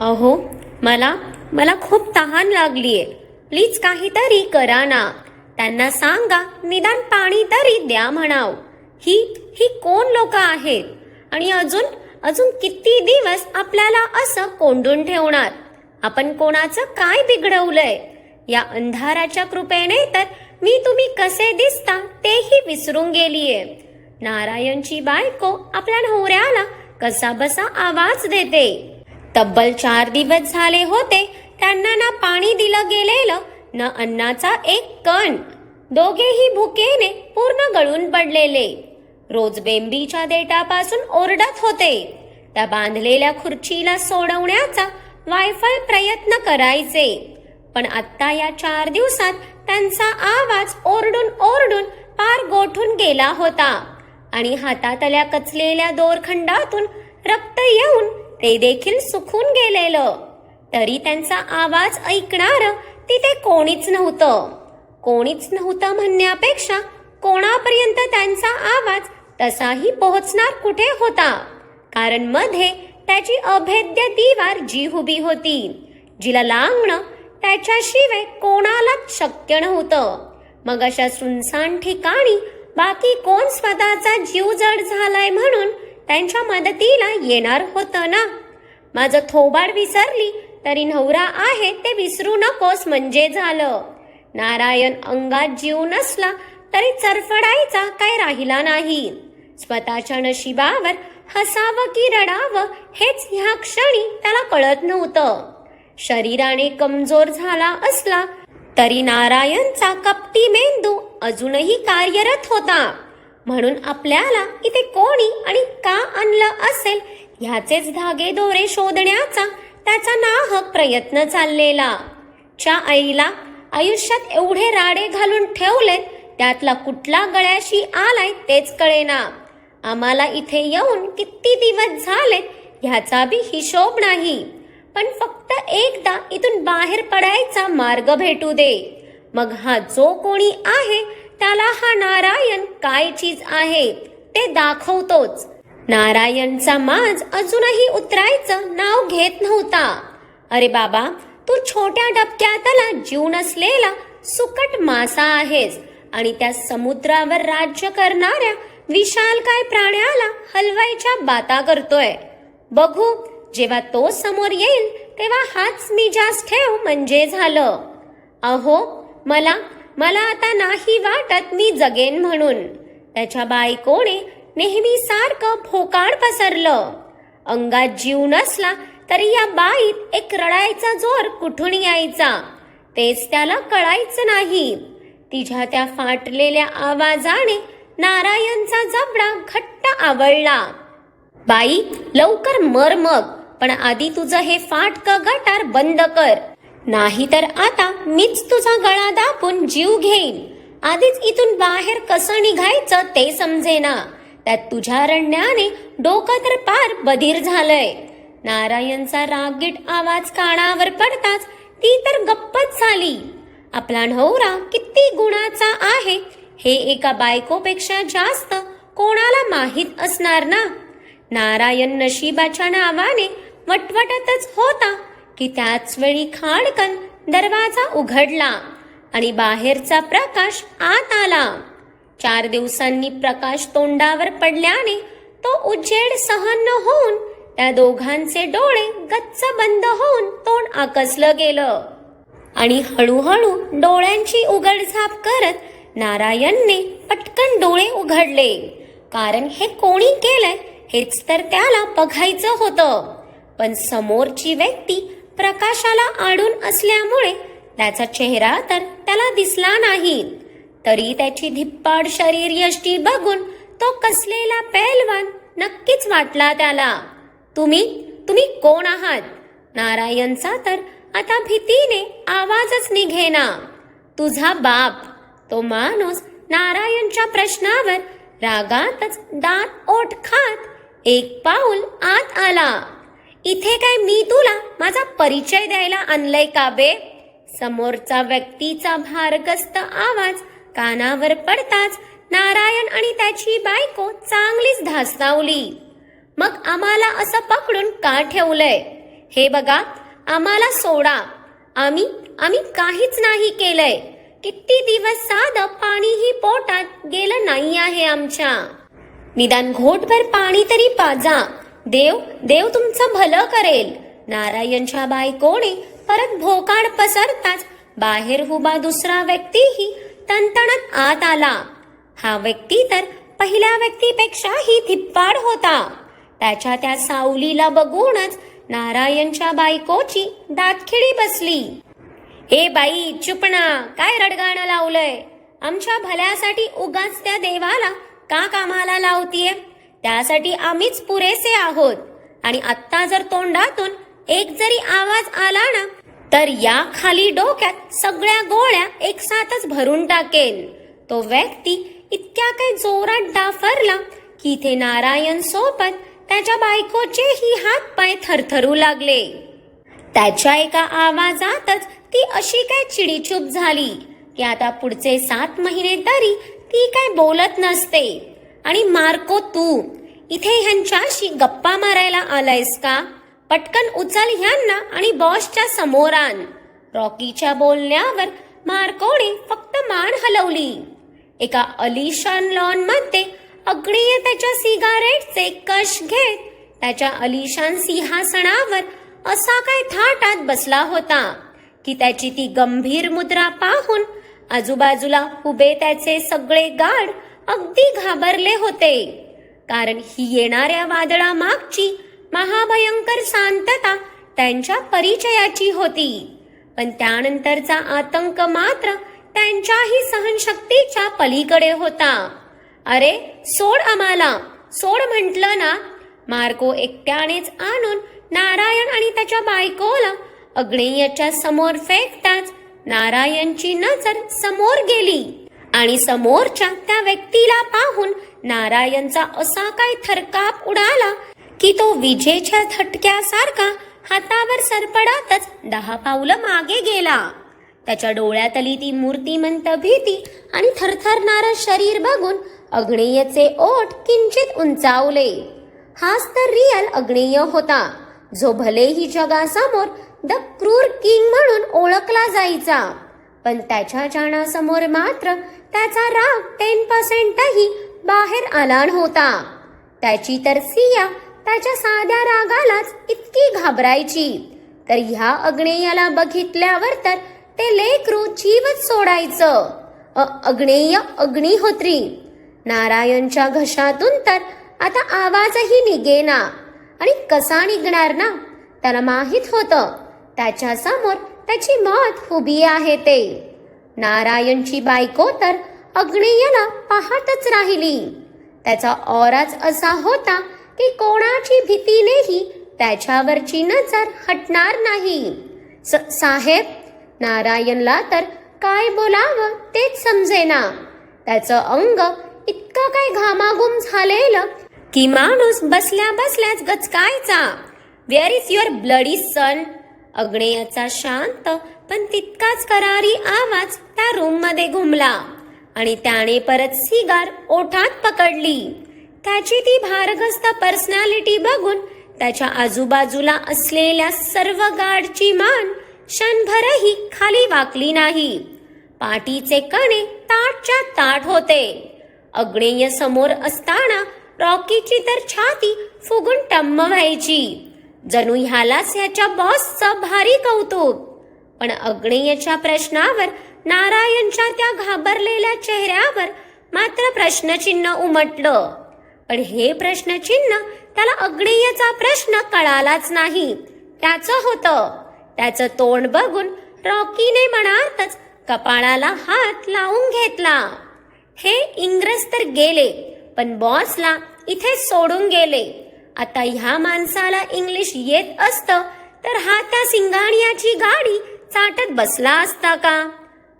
अहो मला मला खूप तहान लागलीये. प्लीज काहीतरी करा ना. त्यांना सांगा निदान पाणी तरी द्या म्हणाव. ही ही कोण लोक आहेत? आणि अजून अजून किती दिवस आपल्याला असं कोंडून ठेवणार? आपण कोणाचं काय बिघडवलंय? या अंधाराच्या कृपेने तर मी तुम्ही कसे दिसता तेही विसरून गेलीये. नारायणची बायको आपल्या नवऱ्याला कसा बसा आवाज देते. तब्बल चार दिवस झाले होते त्यांना ना पाणी दिलं गेलेलं न अन्नाचा एक कण. दोघेही भुकेने पूर्ण गळून पडलेले. रोज बेंबीच्या देठापासून ओरडत होते. त्या बांधलेल्या खुर्चीला सोडवण्याचा वायफळ प्रयत्न करायचे. पण आत्ता या चार दिवसात त्यांचा आवाज ओरडून ओरडून पार गोठून गेला होता आणि हातातल्या कचलेल्या दोरखंडातून रक्त येऊन ते देखील सुखून गेलेलं. तरी त्यांचा आवाज ऐकणार तिथे कोणीच नव्हतं. कोणीच नव्हतं म्हणण्यापेक्षा कोणापर्यंत त्यांचा आवाज तसाही पोहोचणार कुठे होता? कारण मध्ये त्याची अभेद्य दिवार जी उभी होती जिला लांगणं त्याच्याशिवाय कोणालाच शक्य नव्हतं. मग अशा सुनसान ठिकाणी बाकी कोण स्वतःचा जीव जड झालाय म्हणून त्यांच्या मदतीला येणार होतं ना? माझं थोबाड विसरली तरी नवरा आहे ते विसरू नकोस म्हणजे झालं. नारायण अंगात जीव नसला तरी चरफडायचा काय राहिला नाही. स्वतःच्या नशिबावर हसावं की रडावं हेच ह्या क्षणी त्याला कळत नव्हतं. शरीराने कमजोर झाला असला तरी नारायणचा कपटी मेंदू अजूनही कार्यरत होता. म्हणून आपल्याला इथे कोणी आणि का आणलं असेल ह्याचेच धागे दोरे शोधण्याचा त्याचा नाहक प्रयत्न चाललेला. च्या आईला आयुष्यात एवढे राडे घालून ठेवले त्यातला कुठला गळ्याशी आलाय तेच कळेना. आम्हाला इथे येऊन किती दिवस झाले ह्याचा बी हिशोब नाही. पण फक्त एकदा इथून बाहेर पडायचा मार्ग भेटू दे. मग हा जो कोणी आहे त्याला हा नारायण काय चीज आहे ते दाखवतोच. नारायणचा माज अजूनही उतरायचं नाव घेत नव्हता. अरे बाबा तू छोट्या डबक्यातला जीव नसलेला सुकट मासा आहेस आणि त्या समुद्रावर राज्य करणाऱ्या विशाल काय प्राण्याला हलवायच्या बाता करतोय. बघू जेव्हा तो समोर येईल तेव्हा हाच मी जास्त ठेव म्हणजे झालं. अहो मला मला आता नाही वाटत मी जगेन म्हणून. त्याच्या बायकोने नेहमी सारखं भोकाड पसरलं. अंगात जीव नसला तरी या बाईत एक रडायचा जोर कुठून यायचा? तेच त्याला कळायचं नाही. तिच्या त्या फाटलेल्या आवाजाने नारायणचा जबडा घट्ट आवळला. बाई लवकर मर मग पण आधी तुझं हे फाटकं गटार बंद कर. नाहीतर आता मीच तुझा गळा दाबून जीव घेईन. आधीच इथून बाहेर कसं निघायचं ते समजेना. त्यात तुझ्या रडण्याने डोकं तर पार बधीर झालंय. नारायणचा रागीट आवाज कानावर पडताच ती तर गप्पच झाली. आपला नवरा किती गुणाचा आहे हे एका बायकोपेक्षा जास्त कोणाला माहीत असणार ना? नारायण नशिबाच्या नावाने वटवटतच होता की त्याच वेळी खाडकन दरवाजा उघडला आणि बाहेरचा प्रकाश आत आला. चार दिवसांनी प्रकाश तोंडावर पडल्याने तो उजेड सहन न होऊन त्या दोघांचे डोळे गच्च बंद होऊन तोंड आकसलं गेलं आणि हळूहळू डोळ्यांची उघडझाप करत नारायणने पटकन डोळे उघडले. कारण हे कोणी केलंय हेच तर त्याला बघायचं होतं. पण समोरची व्यक्ती प्रकाशाला आडून असल्यामुळे त्याचा चेहरा तर त्याला दिसला नाही. तरी त्याची धिप्पाड शरीर यष्टी बघून तो कसलेला पैलवान नक्कीच वाटला त्याला. तुम्ही? तुम्ही कोण आहात? नारायणचा तर आता भीतीने आवाजच निघेना. तुझा बाप. तो माणूस नारायणच्या प्रश्नावर रागातच दात ओठ खात एक पाऊल आत आला. इथे काय मी तुला माझा परिचय द्यायला आणलंय का बे? समोरचा व्यक्तीचा भारगस्त आवाज कानावर पडताच नारायण आणि त्याची बायको चांगलीच धास्तावली. मग आम्हाला असं पकडून का ठेवलंय? हे बघा आम्हाला सोडा. आम्ही आम्ही काहीच नाही केलंय. किती दिवस साधं पाणीही पोटात गेलं नाही आहे आमच्या. निदान घोटभर पाणी तरी पाजा. देव देव तुमचं भलं करेल. नारायणच्या बायकोने परत भोकाड पसरताच बाहेर उभा दुसरा व्यक्तीही तणतणत आत आला. हा व्यक्ती तर पहिल्या व्यक्तीपेक्षाही थिप्पाड होता. त्याच्या त्या सावलीला बघूनच नारायणच्या बायकोची दातखिडी बसली. ए बाई चुपणा काय रडगाणं लावलंय? आमच्या भल्यासाठी उगाच त्या देवाला का कामाला लावतीये? त्यासाठी आम्हीच पुरेसे आहोत. आणि आत्ता जर तोंडातून एक जरी आवाज आला ना तर या खाली डोक्यात सगळ्या गोळ्या एकसाथच भरून टाकेन. तो व्यक्ती इतक्या काही जोरात डाफरला की इथे नारायण सोबत त्याच्या बायकोचेही हात पाय थरथरू लागले. त्याच्या एका आवाजातच ती अशी काय चिडीचूप झाली की आता पुढचे सात महिने तरी ती काय बोलत नसते. आणि मार्को तू इथे ह्यांच्याशी गप्पा मारायला आलायस का? पटकन उचल ह्यांना आणि बॉसच्या समोर आण. रॉकीच्या बोलण्यावर मार्कोने फक्त मान हलवली. एका अलिशान लॉनमध्ये अग्नीय त्याच्या सिगारेटचे कश घेत त्याच्या अलिशान सिंहासनावर असा काय थाटात बसला होता की त्याची ती गंभीर मुद्रा पाहून आजूबाजूला उभे त्याचे सगळे गाड अगदी घाबरले होते. कारण ही येणाऱ्या वादळामागची महाभयंकर शांतता त्यांच्या परिचयाची होती. पण त्यानंतरचा आतंक मात्र त्यांच्याही सहनशक्तीच्या पलीकडे होता. अरे सोड आम्हाला. सोड म्हटलं ना. मार्को एकट्यानेच आणून नारायण आणि त्याच्या बायकोला अग्नेयच्या समोर फेकताच नारायणची नजर समोर गेली. आणि समोरच्या त्या व्यक्तीला पाहून नारायणचा असा काय थरकाप उडाला की तो विजेच्या थटक्यासारखा हातावर सरपडातच दहा पावलं मागे गेला. त्याच्या डोळ्यातली ती मूर्तिमंत भीती आणि थरथरणारं शरीर बघून अग्नेयचे ओठ किंचित उंचावले. हाच तर रिअल अग्नेय होता जो भलेही जगासमोर द क्रूर किंग म्हणून ओळखला जायचा पण त्याच्या जाण्यासमोर मात्र त्याचा राग टेन पर्सेंटही बाहेर आला नव्हता त्याची तर सिया त्याच्या साध्या रागालाच इतकी घाबरायची. तर ह्या अग्नेयाला बघितल्यावर तर ते लेकरू जीवच सोडायचं. अग्नेय अग्निहोत्री नारायणच्या घशातून तर आता आवाजही निघेना. आणि कसा निघणार ना? त्याला माहीत होतं. त्याच्यासमोर त्याची मत उभी आहे ते. नारायणची बायको तर अग्नेयला पाहतच राहिली. त्याचा औराच असा होता की कोणाची भीतीनेही त्याच्यावरची नजर हटणार नाही. स- साहेब नारायणला तर काय बोलावं तेच समजेना. त्याचं अंग इतकं काय घामाघूम झालेलं की माणूस बसल्या बसल्याच गचकायचा. Where is your bloody son अग्नेयाचा शांत पण तितकाच करारी आवाज त्या रूममध्ये घुमला. आणि त्याने परत सिगार ओठात पकडली. त्याची ती भारग्रस्त पर्सनॅलिटी बघून त्याच्या आजूबाजूला असलेल्या सर्व गाडची मान क्षणभरही खाली वाकली नाही. पाठीचे कणे ताटच्या ताट होते. अग्नेय समोर असताना रॉकीची तर छाती फुगून टम्म व्हायची. जणू ह्यालाच ह्याच्या बॉसचं भारी कौतुक. पण अग्नेयच्या प्रश्नावर नारायणच्या त्या घाबरलेल्या चेहऱ्यावर मात्र प्रश्नचिन्ह उमटलं. पण हे प्रश्नचिन्ह त्याला अग्नेयचा प्रश्न कळालाच नाही. त्याचं होतं. त्याचं तोंड बघून रॉकीने म्हणातच कपाळाला हात लावून घेतला. हे इंग्रज तर गेले पण बॉसला इथे सोडून गेले. आता ह्या माणसाला इंग्लिश येत असतं तर हा त्या सिंगाणियाची गाडी चाटत बसला असता का?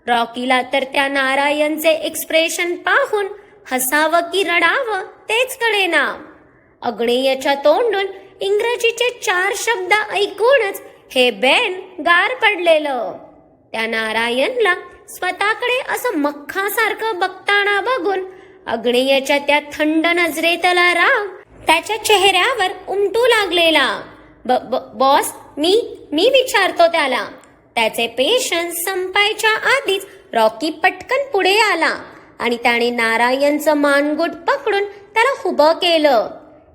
रॉकीला तर त्या नारायणचे एक्सप्रेशन पाहून हसावं की रडावं तेच कळेना अग्नेयच्या तोंडून इंग्रजीचे चार शब्द ऐकूनच हे बेन गार पडलेलं. त्या नारायणला स्वतःकडे असं मख्खासारखं बघताना बघून अग्नेयच्या त्या थंड नजरेतला राग त्याच्या चेहऱ्यावर उमटू लागलेला. ब- ब- बॉस मी मी विचारतो त्याला. त्याचे पेशन्स संपायच्या आधीच रॉकी पटकन पुढे आला आणि त्याने नारायणचं मानगुट पकडून त्याला उभं केलं.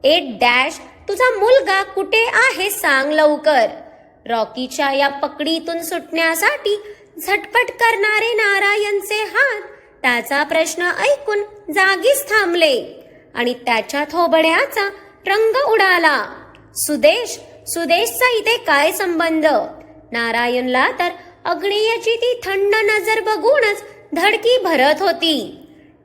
ए डॅश तुझा मुलगा कुठे आहे सांग लवकर. रॉकीच्या या पकडीतून सुटण्यासाठी झटपट करणारे नारायणचे हात त्याचा प्रश्न ऐकून जागीच थांबले आणि त्याच्या थोबड्याचा रंग उडाला. सुदेश सुदेशचा इथे काय संबंध? नारायणला तर अग्नेयाची ती थंड नजर बघूनच धडकी भरत होती.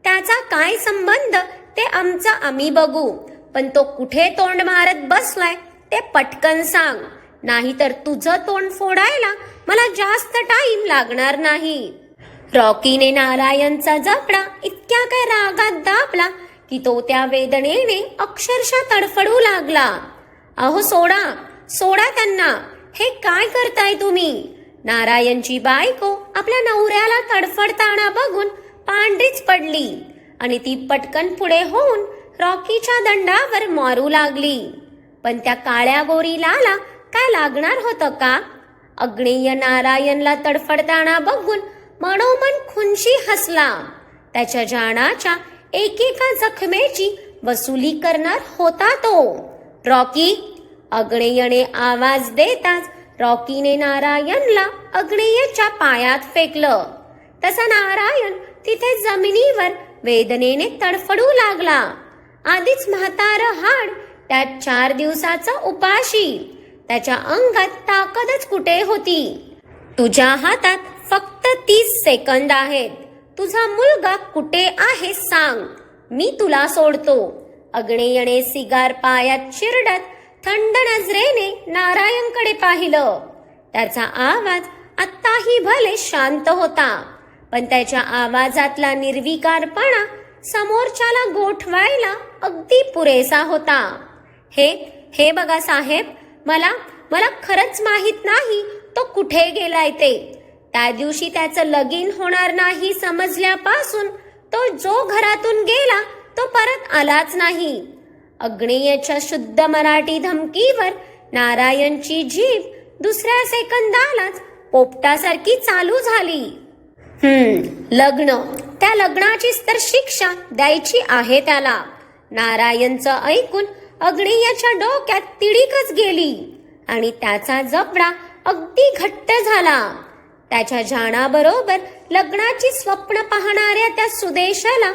त्याचा काय संबंध? ते आमचा आम्ही बघू. पण तो कुठे तोंड मारत बसलाय ते पटकन सांग. नाहीतर तुझं तोंड फोडायला मला जास्त टाइम लागणार नाही. रॉकीने नारायणचा जपडा इतक्या काय रागात दाबला की तो त्या वेदनेने अक्षरशः तडफडू लागला. अहो सोडा सोडा त्यांना. हे काय करताय तुम्ही? नारायणची बायको आपल्या नवऱ्याला तडफडताना बघून पांढरीच पडली आणि ती पटकन पुढे होऊन रॉकीच्या दंडावर मारू लागली. पण त्या काळ्या गोरीलाला काय लागणार होतं का? अग्नेय नारायणला तडफडताना बघून मनोमन खुनशी हसला. त्याच्या जाणाच्या एकेका जखमेची वसुली करणार होता तो. रॉकी अग्नेयने आवाज देताच रॉकीने नारायणला अग्नेयच्या पायात फेकलं. तसा नारायण तिथे जमिनीवर वेदनेने तडफडू लागला. आधीच म्हातार हाड त्यात चार दिवसाचा उपाशी. त्याच्या अंगात ताकदच कुठे होती? तुझ्या हातात फक्त तीस सेकंद आहेत. तुझा मुलगा कुठे आहे सांग. मी तुला सोडतो. अग्नेयने सिगार पायात चिरडत थंड नजरेने नारायणकडे पाहिलं. त्याचा आवाज आत्ताही भले शांत होता पण त्याच्या आवाजातला निर्विकारपणा समोरच्याला गोठवायला अगदी पुरेसा होता. हे हे बघा साहेब मला मला खरंच माहीत नाही तो कुठे गेलाय ते. त्या दिवशी त्याचं लगीन होणार नाही समजल्यापासून तो जो घरातून गेला तो परत आलाच नाही. अग्नेयच्या शुद्ध मराठी धमकीवर नारायणची जीभ दुसऱ्या सेकंदालाच पोपटासारखी चालू झाली. हम्म. लग्न. त्या लग्नाचीच तर शिक्षा द्यायची आहे त्याला. नारायणचं ऐकून अग्नेयाच्या डोक्यात तिडीकच गेली आणि त्याचा जबडा अगदी घट्ट झाला. त्याच्या जाणाबरोबर लग्नाची स्वप्न पाहणाऱ्या त्या सुदेशाला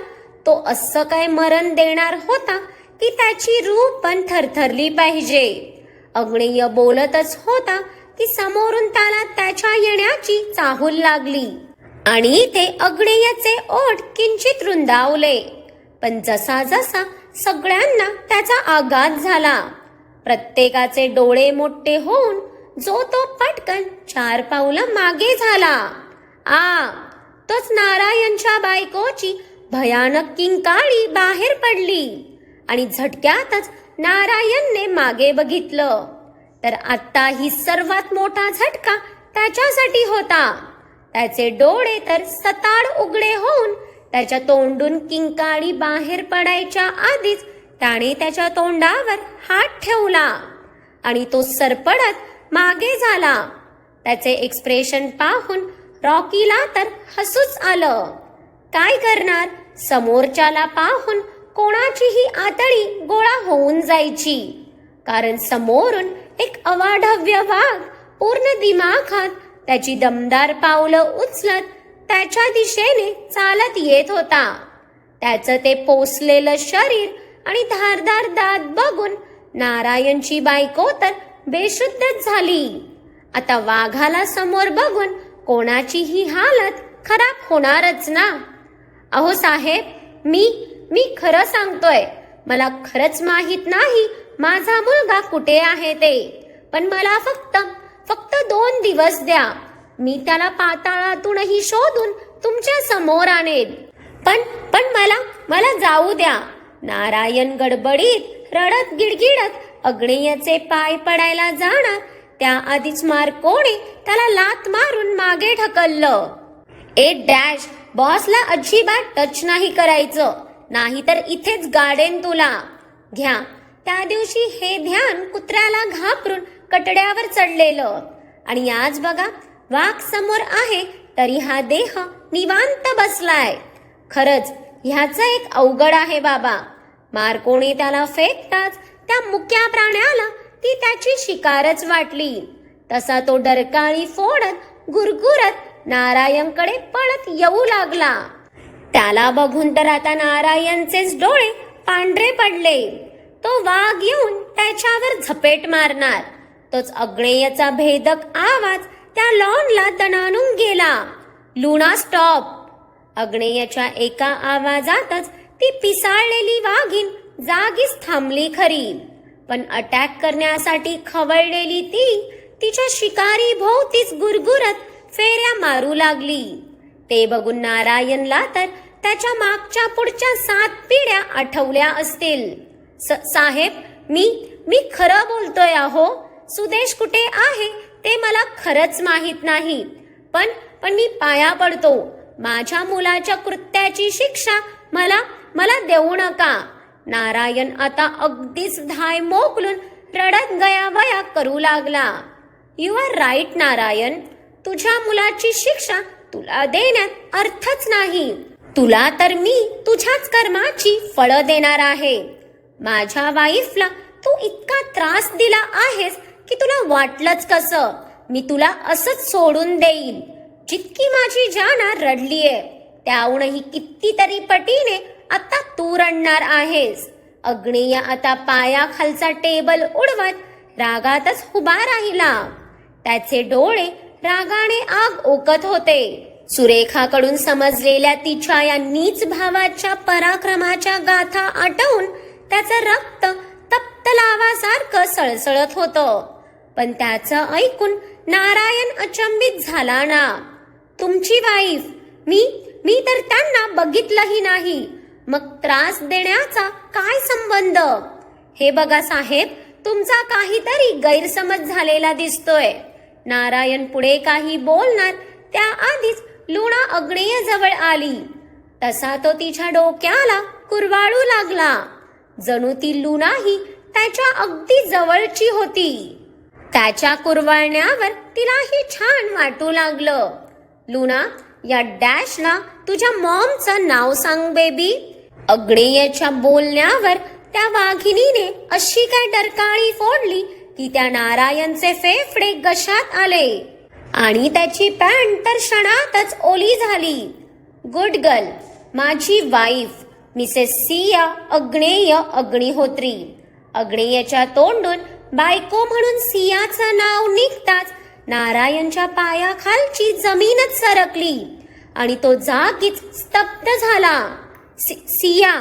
तो असं काय मरण देणार होता की त्याची रूप पण थरथरली पाहिजे. अग्नेय बोलतच होता की समोरून त्याला त्याच्या येण्याची चाहूल लागली. आणि ते अग्नेयचे ओठ किंचित रुंदावले. पण जसा जसा सगळ्यांना त्याचा आघात झाला. प्रत्येकाचे डोळे मोठे होऊन जो तो पटकन चार पावलं मागे झाला. आ तोच नारायणच्या बायकोची भयानक किंकाळी बाहेर पडली. आणि झटक्यातच नारायणने मागे बघितलं. तर आत्ता ही सर्वात मोठा झटका त्याच्यासाठी होता. त्याचे डोळे तर सताड उघडे होऊन त्याच्या तोंडून किंकाळी बाहेर पडायच्या आधीच त्याने त्याच्या तोंडावर हात ठेवला आणि तो सरपडत मागे झाला. त्याचे एक्सप्रेशन पाहून रॉकीला तर हसूच आलं. काय करणार? समोरच्याला पाहून कोणाचीही आतडी गोळा होऊन जायची. कारण समोरून एक अवाढव्य वाघ पूर्ण दिमाखात त्याची दमदार पावलं उचलत त्याच्या दिशेने चालत येत होता. त्याचं ते पोसलेलं शरीर आणि धारदार दात बघून नारायणची बायको तर बेशुद्धच झाली. आता वाघाला समोर बघून कोणाचीही हालत खराब होणारच ना. अहो साहेब मी मी खरं सांगतोय मला खरंच माहीत नाही माझा मुलगा कुठे आहे ते. पण मला फक्त फक्त दोन दिवस द्या. मी त्याला पाताळातूनही शोधून तुमच्यासमोर आणेन. पण पण मला मला जाऊ द्या. नारायण गडबडीत रडत गिडगिडत अग्नेयचे पाय पडायला जाणार. त्याआधीच मारकोणे त्याला लात मारून मागे ढकललं. ए डॅश बॉसला अजिबात टच नाही करायचं. नाहीतर इथेच गाडेन तुला. घ्या. त्या दिवशी हे ध्यान कुत्र्याला घाबरून कटड्यावर चढलेलं. आणि आज बघा वाघ समोर आहे तरी हा देह निवांत बसलाय. खरंच ह्याचं एक अवघड आहे बाबा. मारकोणी त्याला फेकताच त्या मुक्या प्राण्याला ती त्याची शिकारच वाटली. तसा तो डरकाळी फोडत गुरगुरत नारायणकडे पळत येऊ लागला. त्याला बघून तर आता नारायणचेच डोळे पांढरे पडले. तो वाघ येऊन त्याच्यावर झपेट मारणार. तोच अग्नेयचा भेदक आवाज त्या लॉनला दणानून गेला. लुणा स्टॉप अग्नेयच्या एका आवाजातच ती पिसाळलेली वाघीन जागीच थांबली खरी. पण अटॅक करण्यासाठी खवळलेली ती तिच्या शिकारी भोवतीच गुरगुरत फेऱ्या मारू लागली. ते बघून नारायणला तर त्याच्या मागच्या पुढच्या सात पिढ्या आठवल्या असतील. स- साहेब मी मी खरं बोलतोय अहो. सुदेश कुठे आहे ते मला खरंच माहीत नाही. पण पण मी पाया पडतो. माझ्या मुलाच्या कृत्याची शिक्षा मला मला देऊ नका. नारायण आता अगदीच धाय मोकलून रडत गया वया करू लागला. You are right Narayan. तुझ्या मुलाची शिक्षा तुला देण्यात अर्थच नाही. तुला तर मी तुझ्याच कर्माची फळं देणार आहे. माझ्या वाईफला तू इतका त्रास दिला आहेस की तुला वाटलंच कसं? मी तुला असंच सोडून देईल जितकी माझी जाना रडलीये त्याहूनही कितीतरी पटीने आता तू रडणार आहेस. अग्नेय आता पायाखालचा टेबल उडवत रागातच उभा राहिला. त्याचे डोळे रागाने आग ओकत होते. सुरेखाकडून समजलेल्या तिच्या या नीच भावाच्या पराक्रमाच्या गाथा आटवून त्याचं रक्त तप्त लावासारखं सळसळत होतं. पण त्याचं ऐकून नारायण अचंबित झाला ना. तुमची वाईफ मी मी तर त्यांना बघितलंही नाही. मग त्रास देण्याचा काय संबंध? हे बघा साहेब तुमचा काहीतरी गैरसमज झालेला दिसतोय. नारायण पुढे काही बोलणार त्याआधीच लुणा अग्नेय जवळ आली. तसा तो तिच्या डोक्याला कुरवाळू लागला. जणू ती लुणाही त्याच्या अगदी जवळची होती. त्याच्या कुरवाळण्यावर तिलाही छान वाटू लागलं. लुना या डॅशला तुझ्या मॉमचं नाव सांग बेबी. अग्नेयच्या बोलण्यावर त्या वाघिणीने अशी काय डरकाळी फोडली की त्या नारायणचे फेफडे गशात आले. आणि त्याची पॅन्ट तर क्षणातच ओली झाली. गुड गर्ल माझी वाईफ मिसेस सिया अग्नेय अग्निहोत्री. अग्नेयच्या तोंडून बायको म्हणून सियाचं नाव निघताच नारायणच्या पायाखालची जमीनच सरकली आणि तो जागीच स्तब्ध झाला. सि- सिया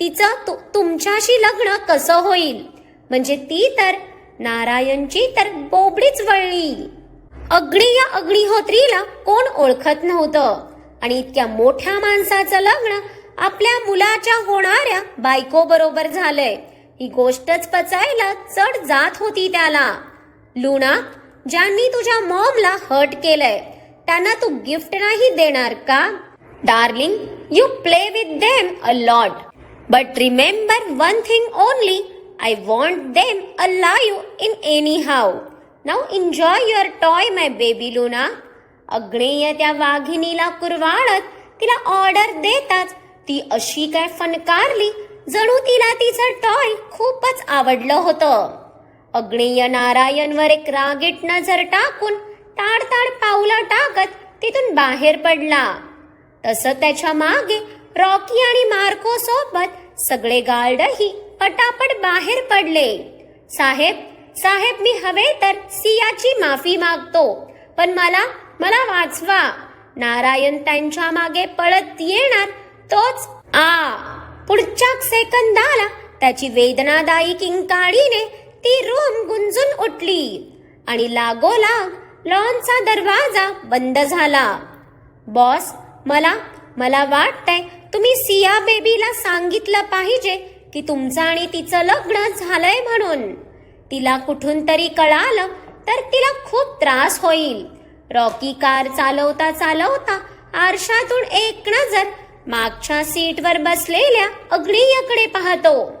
तिचं तु- तुमच्याशी लग्न कसं होईल? म्हणजे ती तर नारायणची तर बोबडीच वळली. अग्निय अग्निहोत्रीला कोण ओळखत नव्हतं? आणि इतक्या मोठ्या माणसाचं लग्न आपल्या मुलाच्या होणाऱ्या बायको बरोबर झालंय. ही गोष्टच पचायला चढ जात होती त्याला. लुणा ज्यांनी तुझ्या मॉमला हर्ट केलंय त्यांना तू गिफ्ट नाही देणार का? Darling you play with them a lot. But remember one thing only I want them a in in any enjoy your toy, my toy my baby Agneya त्या वाघिणीला कुरवाळत तिला ऑर्डर देताच ती अशी काय फनकारली जणू तिला तिचं टॉय खूपच आवडलं होतं. अग्नेय नारायणवर एक रागीट नजर टाकून ताडताड पावलं टाकत तिथून बाहेर पडला. तसं त्याच्यामागे रॉकी आणि मार्को सोबत सगळे गार्डही पटापट बाहेर पडले. साहेब साहेब मी हवे तर सियाची माफी मागतो पण मला मला वाचवा. नारायण त्यांच्या मागे पळत येणार तोच आ. पुढच्या सेकंदाला त्याची वेदनादायी किंकाळीने ती रूम गुंजून उठली आणि लागोलाग लॉनचा दरवाजा बंद झाला. बॉस मला मला वाटतंय तुम्ही सिया बेबीला सांगितलं पाहिजे की तुमचं आणि तिचं लग्न झालंय म्हणून. तिला कुठून तरी कळालं तर तिला खूप त्रास होईल. रॉकी कार चालवता चालवता आरशातून एक नजर मागच्या सीटवर बसलेल्या अग्नियाकडे पाहतो.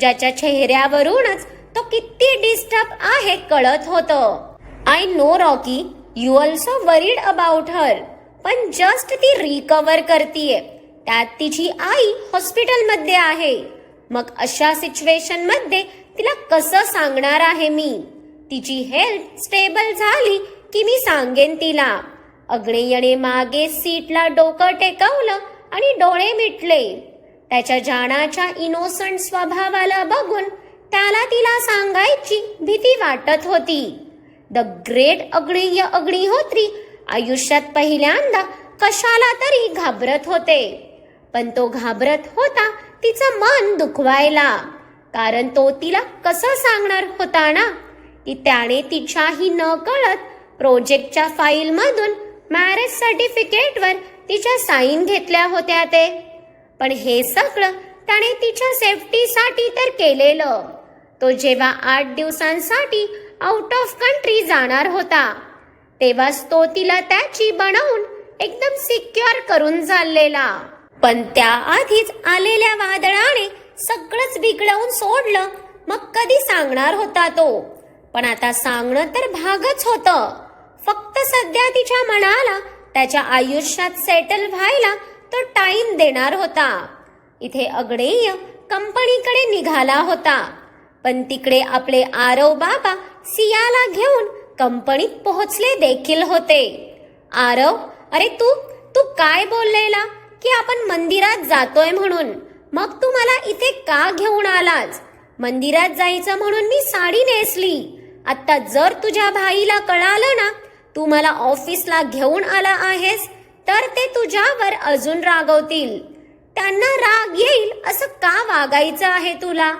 ज्याच्या चेहऱ्यावरूनच तो किती डिस्टर्ब आहे कळत होतं. I know Rocky you also worried about her पण जस्ट ती रिकवर करतीये. त्यात तिची आई हॉस्पिटलमध्ये आहे. मग अशा सिच्युएशनमध्ये तिला कसं सांगणार आहे मी? तिची हेल्थ स्टेबल झाली की मी सांगेन तिला. अग्नेयने मागे सीटला डोकं टेकवलं आणि डोळे मिटले. त्याच्या जाणाच्या इनोसंट स्वभावाला बघून त्याला तिला सांगायची भीती वाटत होती. द ग्रेट अग्नेय अग्निहोत्री आयुष्यात पहिल्यांदा कशाला तरी घाबरत होते. पण तो घाबरत होता तिचं मन दुखवायला. कारण तो तिला कसं सांगणार होता ना? की त्याने तिच्याही न कळत प्रोजेक्टच्या फाईल मधून मॅरेज सर्टिफिकेटवर तिच्या साईन घेतल्या होत्या ते. पण हे सगळं त्याने तिच्या सेफ्टीसाठी तर केलेलं. तो जेव्हा आठ दिवसांसाठी आउट ऑफ कंट्री जाणार होता तेव्हाच तो तिला त्याची बनवून एकदम सिक्युअर करून चाललेला. पण त्याआधीच आलेल्या वादळाने सगळंच बिघडवून सोडलं. मग कधी सांगणार होता तो? पण आता सांगणं तर भागच होतं. फक्त सध्या तिच्या मनाला त्याच्या आयुष्यात सेटल व्हायला तो टाइम देणार होता. इथे अगडेय कंपनीकडे निघाला होता. पण तिकडे आपले आरव बाबा सियाला घेऊन कंपनीत पोहोचले देखील होते. आरव अरे तू तू काय बोललेला? की आपण मंदिरात जातोय म्हणून. मग तू मला इथे का घेऊन आलास? मंदिरात जायचं म्हणून मी साडी नेसली. आता जर तुझ्या भाईला कळालं ना तू मला ऑफिसला घेऊन आला आहेस तर ते तुझ्यावर अजून रागवतील. त्यांना राग येईल असं का वागायचं आहे तुला?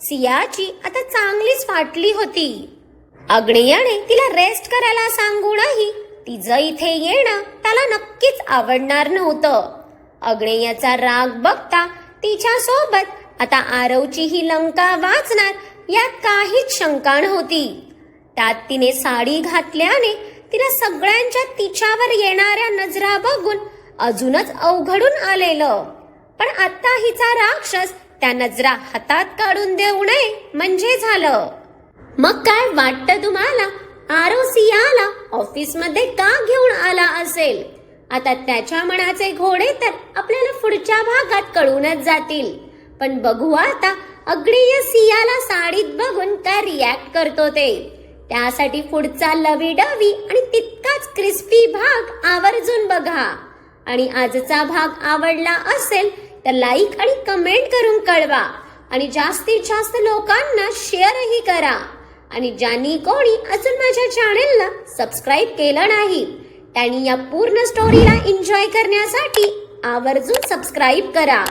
सियाची आता चांगलीच फाटली होती. अग्नेयाने तिला रेस्ट करायला सांगूनही तिचं इथे येणं त्याला नक्कीच आवडणार नव्हतं. अग्नेयाचा राग बघता तिच्या सोबत आता आरवची ही लंका वाचणार यात काहीच शंका नव्हती. त्यात तिने साडी घातल्याने तिला सगळ्यांच्या तिच्यावर येणाऱ्या नजरा बघून अजूनच अवघडून आलेलं. पण आता हिचा राक्षस त्या नजरा हातात काढून देऊ नये म्हणजे झालं. मग काय वाटतं तुम्हाला? आरोसी सियाला ऑफिसमध्ये का घेऊन आला असेल? आता त्याच्या मनाचे घोडे तर आपल्याला पुढच्या भागात कळूनच जातील. पण बघू आता अग्निय सियाला साडीत बघून काय रिॲक्ट करतो ते. त्यासाठी पुढचा लवी डवी आणि तितकाच क्रिस्पी भाग आवर्जून बघा. आणि आजचा भाग आवडला असेल तर लाईक आणि कमेंट करून कळवा. आणि जास्तीत जास्त लोकांना शेअरही करा. आणि ज्यांनी कोणी अजून माझ्या चॅनेलला सबस्क्राईब केलं नाही त्यांनी या पूर्ण स्टोरीला एन्जॉय करण्यासाठी आवर्जून सबस्क्राईब करा.